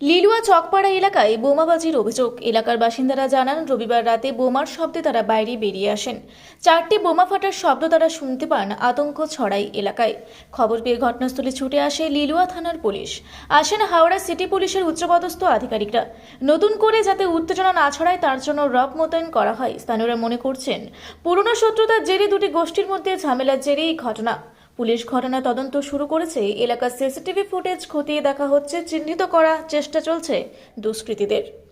লিলুয়া চকপাড়া এলাকায় বোমাবাজির অভিযোগ। এলাকার বাসিন্দারা জানান, রবিবার রাতে বোমার শব্দে তারা বাইরে বেরিয়ে আসেন। চারটি বোমা ফাটার শব্দ তারা শুনতে পান আতঙ্ক ছড়াই এলাকায়। খবর পেয়ে ঘটনাস্থলে ছুটে আসে লিলুয়া থানার পুলিশ। আসেন হাওড়া সিটি পুলিশের উচ্চপদস্থ আধিকারিকরা। নতুন করে যাতে উত্তেজনা না ছড়ায়, তার জন্য রব মোতায়েন করা হয়। স্থানীয়রা মনে করছেন, পুরনো শত্রুতার জেরে দুটি গোষ্ঠীর মধ্যে ঝামেলার জেরে এই ঘটনা। পুলিশ ঘটনা তদন্ত শুরু করেছে। এলাকার সিসিটিভি ফুটেজ খতিয়ে দেখা হচ্ছে, চিহ্নিত করা চেষ্টা চলছে দুষ্কৃতীদের।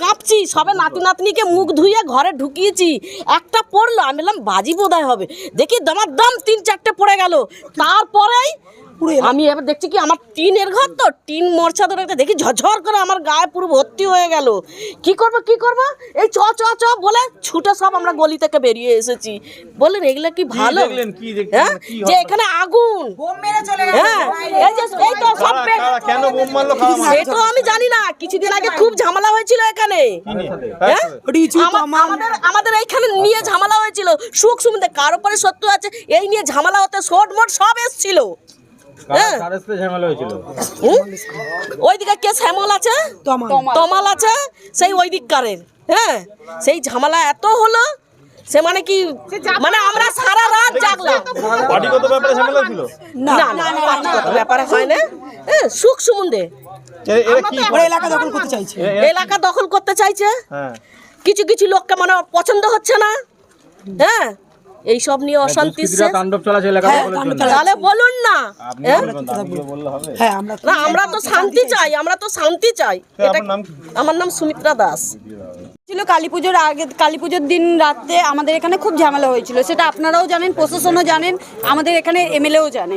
কাঁপছি সবে নাতি নাতনিকে মুখ ধুইয়ে ঘরে ঢুকিয়েছি। একটা পড়ল আমি বললাম বাজি বোধহয় হবে। দেখি দামার দাম তিন চারটে পড়ে গেল। তারপরেই আমি এবার দেখছি কি আমার টিনের ঘর তো টিন মরছা ধরে দেখি ঝরঝর করে আমার গায়ে পুরো ভর্তি হয়ে গেল। কি করব কি করব? এই চ চ চ বলে ছুটে সব আমরা গলি থেকে বেরিয়ে এসেছি। বললেন এগুলো কি ভালো? দেখলেন? কি দেখলেন? হ্যাঁ? যে এখানে আগুন। হ্যাঁ? এই যে এই তো সব মারলো? সেটা আমি জানি না কিছুদিন আগে খুব ঝামেলা হয়েছিল এখানে। নিয়ে? হ্যাঁ? আমা- আমাদের আমাদের এইখানে নিয়ে ঝামেলা হয়েছিল। সুখ সুমন্দে কার উপরে সত্য আছে এই নিয়ে ঝামেলা হতে শোট মোট সব এসছিল। হ্যাঁ। ওইদিকে কে শ্যামল আছে? তমাল। আছে সেই ওই দিককারের হ্যাঁ? সেই ঝামেলা এত হলো সে মানে কি মানে আমরা সারা রাত জাগলাম। পার্টিগত ব্যাপারে ঝামেলা ছিল? না না পার্টিগত ব্যাপারে হয় না। হ্যাঁ সুখ সুমন্দে। এলাকা দখল করতে চাইছে। এ- এ- এলাকা দখল করতে চাইছে। হ্যাঁ। কিছু কিছু লোককে মানে পছন্দ হচ্ছে না। হ্যাঁ? এইসব নিয়ে অশান্তি হ্যাঁ, জন্য। চালাচ্ছে। তাহলে বলুন না। হ্যাঁ? হ্যাঁ আমরা না আমরা তো শান্তি চাই আমরা তো শান্তি চাই? আমার নাম সুমিত্রা দাস। ছিল কালী পুজোর আগে কালী পুজোর দিন রাতে আমাদের এখানে খুব ঝামেলা হয়েছিল। সেটা আপনারাও জানেন প্রশাসনও জানেন আমাদের এখানে এমএলএও জানে।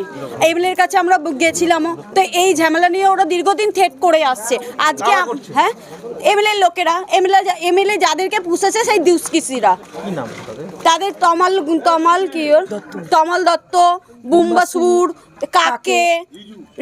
এমএলএর কাছে আমরা গেছিলামও। তো এই ঝামেলা নিয়ে ওরা দীর্ঘদিন থেট করে আসছে। আজকে হ্যাঁ? এমএলএর লোকেরা এমএলএ এমএলএ যাদেরকে পুষেছে সেই নাম তাদের? তাদের তমাল তমাল কি ওর? তমাল দত্ত বুম্বাসুর কাকে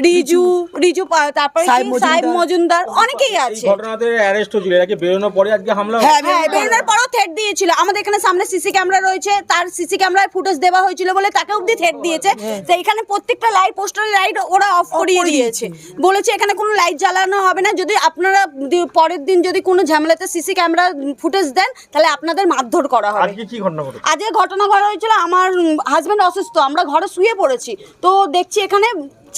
রিজু রিজু তারপরে সাহেব মজুমদার। অনেকেই আছে। ঘটনাতে অ্যারেস্ট হয়েছিল এরা কি বেরোনোর পরে আজকে হামলা হ্যাঁ হ্যাঁ বেরোনোর পরও থ্রেট দিয়েছিল। আমাদের এখানে সামনে সিসি ক্যামেরা রয়েছে তার সিসি ক্যামেরায় ফুটেজ দেওয়া হয়েছিল বলে তাকে অবধি থ্রেট দিয়েছে। তো এখানে প্রত্যেকটা লাইট পোস্টারের লাইট ওরা অফ করিয়ে দিয়েছে। বলেছে এখানে কোনো লাইট জ্বালানো হবে না। যদি আপনারা পরের দিন যদি কোনো ঝামেলাতে সিসি ক্যামেরা ফুটেজ দেন তাহলে আপনাদের মারধর করা হবে। আজকে কি ঘটনা ঘটেছে? আজকে ঘটনা ঘটা হয়েছিল আমার হাজব্যান্ড অসুস্থ আমরা ঘরে শুয়ে পড়েছি। তো দেখছি এখানে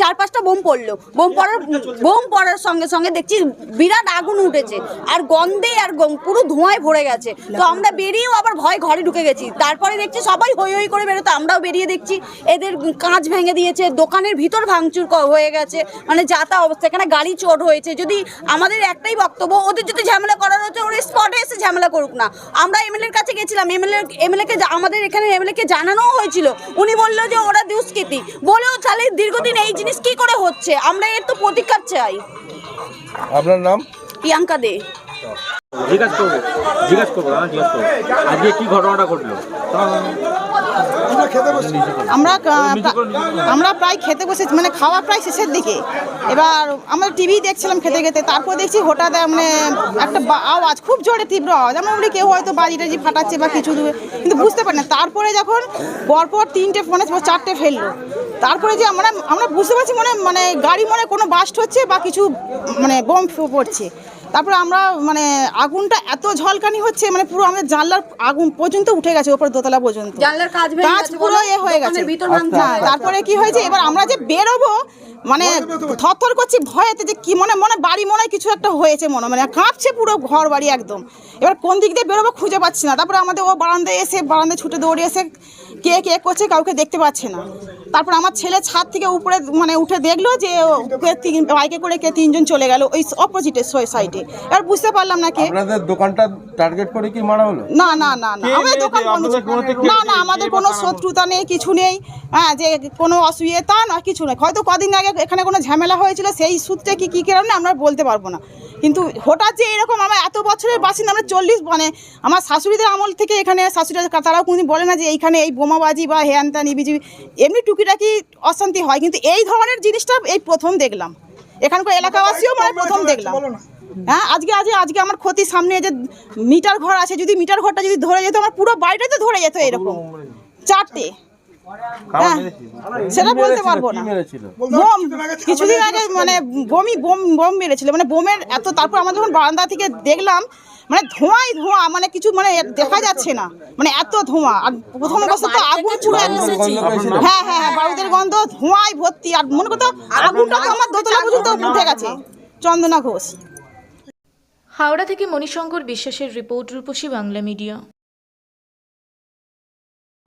চার পাঁচটা বোম পড়ল। বোম পড়ার বোম পড়ার সঙ্গে সঙ্গে দেখছি বিরাট আগুন উঠেছে আর গন্ধে আর পুরো ধোঁয়ায় ভরে গেছে। তো আমরা বেরিয়েও আবার ভয় ঘরে ঢুকে গেছি। তারপরে দেখছি সবাই হই হই করে বেরোতো, আমরাও বেরিয়ে দেখছি। এদের কাঁচ ভেঙে দিয়েছে, দোকানের ভিতর ভাঙচুর হয়ে গেছে মানে যাতা অবস্থা। এখানে গাড়ি চোট হয়েছে। যদি আমাদের একটাই বক্তব্য, ওদের যদি ঝামেলা করার হচ্ছে ওরা স্পটে এসে ঝামেলা করুক না। আমরা এমএলএর কাছে গেছিলাম, এমএলএ, এমএলএকে আমাদের এখানে এমএলএকে জানানোও হয়েছিল। উনি বলল যে ওরা দুষ্কৃতি। বলেও তাহলে দীর্ঘদিন এই জিনিস কি করে হচ্ছে? আমরা এর তো প্রতিকার চাই। আপনার নাম? প্রিয়াঙ্কা দে। জিজ্ঞাসা করব জিজ্ঞাসা করব জিজ্ঞাসা করব। আজকে কি ঘটনাটা ঘটলো? আমরা আমরা প্রায় খেতে বসেছি মানে খাওয়া প্রায় শেষের দিকে। এবার আমরা টিভি দেখছিলাম খেতে খেতে, তারপর দেখছি হঠাৎ মানে একটা আওয়াজ, খুব জোরে তীব্র আওয়াজ। আমরা বলি, কেউ হয়তো বাজি টাজি ফাটাচ্ছে বা কিছু কিন্তু বুঝতে পারি না। তারপরে যখন পরপর তিনটে ফোনে চারটে ফেলল। তারপরে যে আমরা আমরা বুঝতে পারছি মনে মানে গাড়ি মনে কোনো বাস্ট হচ্ছে বা কিছু মানে বোম পড়ছে। তারপরে আমরা মানে আগুনটা এত ঝলকানি হচ্ছে মানে পুরো আমাদের জানলার আগুন পর্যন্ত উঠে গেছে ওপর দোতলা পর্যন্ত। জানলার কাঁচ ভেঙে কাঁচ গেছে পুরো এ হয়ে গেছে। হ্যাঁ, তারপরে কি হয়েছে এবার আমরা যে বেরোবো মানে থরথর করছি ভয়েতে যে কি মনে মনে বাড়ি মনে হয় কিছু একটা হয়েছে মনে মানে কাঁপছে পুরো ঘর বাড়ি একদম। এবার কোন দিক দিয়ে বেরোবো খুঁজে পাচ্ছি না। তারপরে আমাদের ও বারান্দায় এসে বারান্দায় ছুটে দৌড়ে এসে কে কে করছে কাউকে দেখতে পাচ্ছে না। তারপর আমার ছেলে ছাদ থেকে উপরে মানে উঠে দেখল যে ও- কে তিন বাইকে করে কে তিনজন চলে গেল ওই অপোজিটের সাইডে এবার বুঝতে পারলাম না কে। আপনাদের দোকানটা টার্গেট করে কি মারা হলো? না না না না। আমাদের দোকান না না আমাদের কোনো শত্রুতা নেই কিছু নেই। হ্যাঁ যে কোনো অসুবিধা না কিছু নেই। হয়তো কদিন আগে এখানে কোনো ঝামেলা হয়েছিল সেই সূত্রে কি কী কারণে আমরা বলতে পারব না। কিন্তু হঠাৎ যে এরকম আমার এত বছরের বাসিন্দা আমরা চল্লিশ মানে আমার শাশুড়িদের আমল থেকে এখানে শাশুড়ি তারাও কোনোদিন বলে না যে এইখানে এই বোমাবাজি বা হ্যান ত্যান ইবিজি এমনি টুকিটাকি অশান্তি হয়। কিন্তু এই ধরনের জিনিসটা এই প্রথম দেখলাম। এখানকার এলাকাবাসীও মানে প্রথম দেখলাম। হ্যাঁ আজকে আজকে আজকে আমার ক্ষতি সামনে যে মিটার ঘর আছে যদি মিটার ঘরটা যদি ধরে যেত আমার পুরো বাড়িটাতে ধরে যেত এরকম। চারটে। সেটা বলতে পারব না। বোম কিছুদিন আগে মানে বমি বোম বোম মেরেছিল। মানে বোমের এত তারপর আমরা যখন বারান্দা থেকে দেখলাম মানে ধোঁয়াই ধোঁয়া মানে কিছু মানে দেখা যাচ্ছে না। মানে এত ধোঁয়া। আর প্রথম অবস্থা তো আগুন পুরো হ্যাঁ হ্যাঁ হ্যাঁ বারুদের গন্ধ ধোঁয়ায় ভর্তি। আর মনে করতো আগুনটা তো আমার দোতলা পর্যন্ত উঠে গেছে। চন্দনা ঘোষ। হাওড়া থেকে মণিশঙ্কর বিশ্বাসের রিপোর্ট রূপসী বাংলা মিডিয়া।